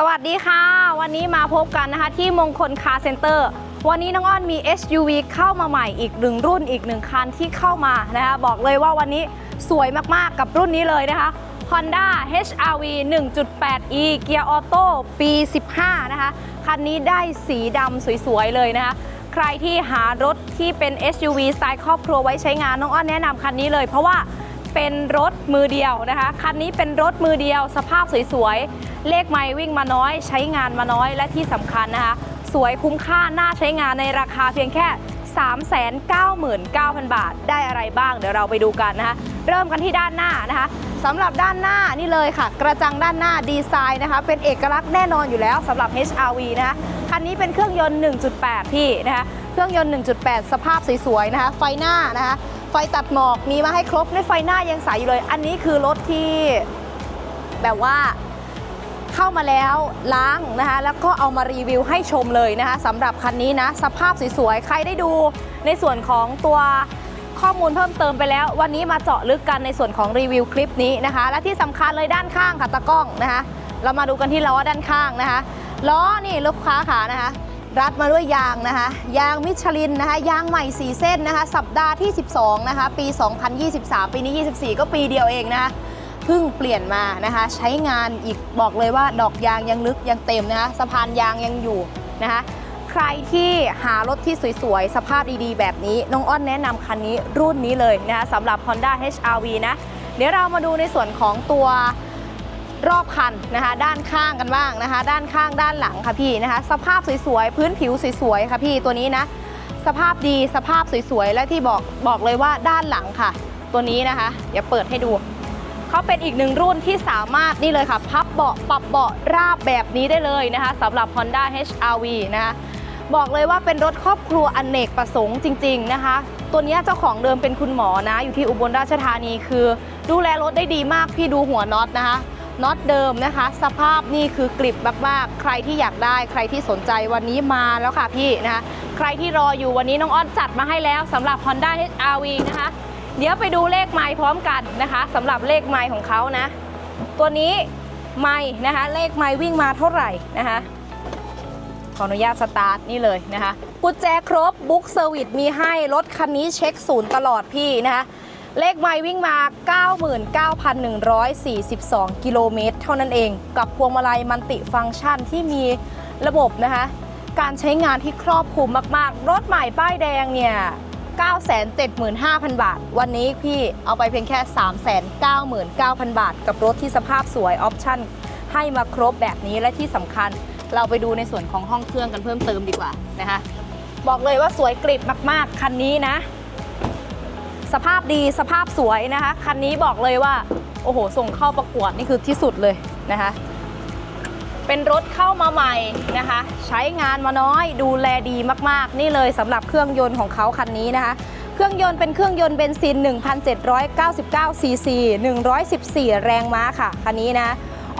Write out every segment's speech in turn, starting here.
สวัสดีค่ะ วันนี้มาพบกันนะคะที่มงคลคาร์เซ็นเตอร์ วันนี้น้องอ้อนมี SUV เข้ามาใหม่อีกหนึ่งรุ่นอีกหนึ่งคันที่เข้ามานะคะบอกเลยว่าวันนี้สวยมากๆกับรุ่นนี้เลยนะคะ Honda HRV 1.8e เกียร์ออโต้ปี 15 นะคะ คันนี้ได้สีดำสวยๆ เลยนะคะ ใครที่หารถที่เป็น SUV สไตล์ครอบครัวไว้ใช้งานน้องอ้อนแนะนำคันนี้เลยเพราะว่า เป็นรถมือเดียวนะคะ คันนี้เป็นรถมือเดียว สภาพสวยๆ เลขไม่วิ่งมาน้อย ใช้งานมาน้อยและที่สำคัญนะคะ สวยคุ้มค่าน่าใช้งานในราคาเพียงแค่ 399,000 บาท ได้อะไรบ้างเดี๋ยวเราไปดูกันนะคะ เริ่มกันที่ด้านหน้านะคะสำหรับด้านหน้านี่เลยค่ะ กระจังด้านหน้าดีไซน์นะคะ เป็นเอกลักษณ์แน่นอนอยู่แล้วสำหรับ HRV นะคะคันนี้เป็นเครื่องยนต์ 1.8พี่นะคะ เครื่องยนต์ 1.8 สภาพสวยๆนะคะ ไฟหน้านะคะ ไฟตัดหมอกมีมาให้ครบในไฟหน้ายังใสอยู่เลย อันนี้คือรถที่แบบว่าเข้ามาแล้วล้างนะคะ แล้วก็เอามารีวิวให้ชมเลยนะคะสำหรับคันนี้นะ สภาพสวยๆ ใครได้ดูในส่วนของตัวข้อมูลเพิ่มเติมไปแล้ว วันนี้มาเจาะลึกกันในส่วนของรีวิวคลิปนี้นะคะ และที่สำคัญเลยด้านข้างค่ะตะกล้องนะคะ เรามาดูกันที่ล้อด้านข้างนะคะล้อนี่ลูกค้าขานะคะ รัดมาด้วยยางนะคะ ยางมิชลินนะคะ ยางใหม่ 4 เส้นนะคะ สัปดาห์ที่ 12 นะคะ ปี 2023 ปีนี้ 24 ก็ปีเดียวเองนะคะเพิ่งเปลี่ยนมานะคะ ใช้งานอีกบอกเลยว่าดอกยางยังลึกยังเต็มนะคะสะพานยางยังอยู่นะคะใครที่หารถที่สวยๆ สภาพดีๆ แบบนี้ น้องอ้อนแนะนำคันนี้รุ่นนี้เลยนะคะสำหรับ Honda HRV นะ เดี๋ยวเรามาดูในส่วนของตัว รอบคันนะคะ ด้านข้างกันบ้างนะคะ ด้านข้างด้านหลังค่ะพี่นะคะ สภาพสวยๆพื้นผิวสวยๆค่ะพี่ตัวนี้นะ สภาพดีสภาพสวยๆและที่บอกบอกเลยว่าด้านหลังค่ะ ตัวนี้นะคะ เดี๋ยวเปิดให้ดูเขาเป็นอีกหนึ่งรุ่นที่สามารถนี่เลยค่ะ พับเบาะปรับเบาะราบแบบนี้ได้เลยนะคะสำหรับ Honda HRV นะคะบอกเลยว่าเป็นรถครอบครัวอนเนกประสงค์จริง ๆนะคะ ตัวนี้เจ้าของเดิมเป็นคุณหมอนะ อยู่ที่อุบลราชธานีคือ ดูแลรถได้ดีมากพี่ดูหัวน็อตนะคะ น็อตเดิมนะคะ สภาพนี่คือกริบมากๆ ใครที่อยากได้ใครที่สนใจวันนี้มาแล้วค่ะพี่นะคะใครที่รออยู่วันนี้น้องอ้อนจัดมาให้แล้วสำหรับ Honda HRV นะคะ เดี๋ยวไปดูเลขไมล์พร้อมกันนะคะสำหรับเลขไมล์ของเขานะ ตัวนี้ไมล์นะคะ เลขไมล์วิ่งมาเท่าไหร่นะคะขออนุญาตสตาร์ทนี่เลยนะคะ กุญแจครบบุ๊กเซอร์วิสมีให้รถคันนี้เช็คศูนย์ตลอดพี่นะคะ เลขไมล์วิ่งมา 99,142 กิโลเมตร เท่านั้นเอง กับพวงมาลัยมันติฟังก์ชันที่มีระบบนะคะ การใช้งานที่ครอบคลุมมากๆ รถใหม่ป้ายแดงเนี่ย 975,000 บาท วันนี้พี่เอาไปเพียงแค่ 399,000 บาท กับรถที่สภาพสวยออปชั่นให้มาครบแบบนี้และที่สำคัญเราไปดูในส่วนของห้องเครื่องกันเพิ่มเติมดีกว่านะคะ บอกเลยว่าสวยกริบมาก ๆ คันนี้นะ สภาพดีสภาพสวยนะคะ คันนี้บอกเลยว่า โอ้โห ส่งเข้าประกวดนี่คือที่สุดเลยนะคะ เป็นรถเข้ามาใหม่นะคะ ใช้งานมาน้อยดูแลดีมากๆ นี่เลยสำหรับเครื่องยนต์ของเขาคันนี้นะคะเครื่องยนต์เป็นเครื่องยนต์เบนซิน 1,799 ซีซี 114 แรงม้าค่ะ คันนี้นะ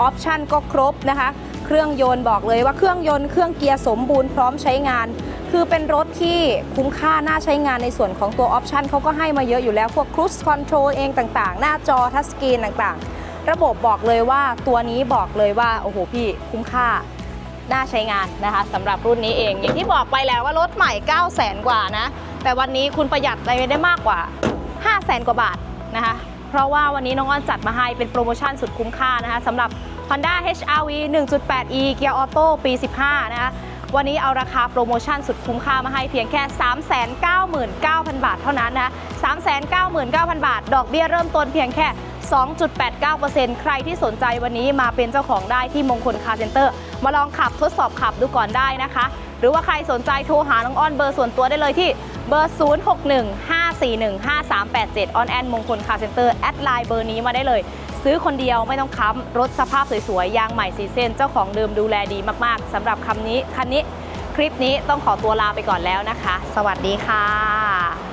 ออปชั่นก็ครบนะคะ เครื่องยนต์บอกเลยว่าเครื่องยนต์เครื่องเกียร์สมบูรณ์พร้อมใช้งาน คือเป็นรถที่คุ้มค่าน่าใช้งานในส่วนของตัวออปชันเขาก็ให้มาเยอะอยู่แล้วพวกครู i คอนโทรลเองต่างๆ หน้าจอทัชสกรีนต่างๆ ระบบบอกเลยว่าตัวนี้บอกเลยว่า โอ้โหพี่คุ้มค่าน่าใช้งานนะคะสำหรับรุ่นนี้เอง อย่างที่บอกไปแล้วว่ารถใหม่ 9 0 0 0 0 0กว่านะ แต่วันนี้คุณประหยัดไปได้มากกว่า 5 0 0 0 0 0กว่าบาทนะคะ เพราะว่าวันนี้น้องอ้อนจัดมาให้เป็นโปรโมชั่นสุดคุ้มค่านะคะสำหรับ Honda HRV 1.8e เกียร์ออโต้ปี 15 นะคะ วันนี้เอาราคาโปรโมชั่นสุดคุ้มค่ามาให้เพียงแค่ 399,000 บาทเท่านั้นนะ399,000 บาท ดอกเบี้ยเริ่มต้นเพียงแค่ 2.89%ใครที่สนใจวันนี้มาเป็นเจ้าของได้ที่มงคลคาร์เซ็นเตอร์ มาลองขับทดสอบขับดูก่อนได้นะคะ หรือว่าใครสนใจโทรหาน้องอ้อนเบอร์ส่วนตัวได้เลยที่เบอร์ 0615415387 ออนแอนมงคลคาร์เซ็นเตอร์ แอดไลน์เบอร์นี้มาได้เลย ซื้อคนเดียวไม่ต้องค้ำรถสภาพสวยๆ ยางใหม่สีเส้น เจ้าของเดิมดูแลดีมากๆสำหรับคำนี้คันนี้คลิปนี้ต้องขอตัวลาไปก่อนแล้วนะคะ สวัสดีค่ะ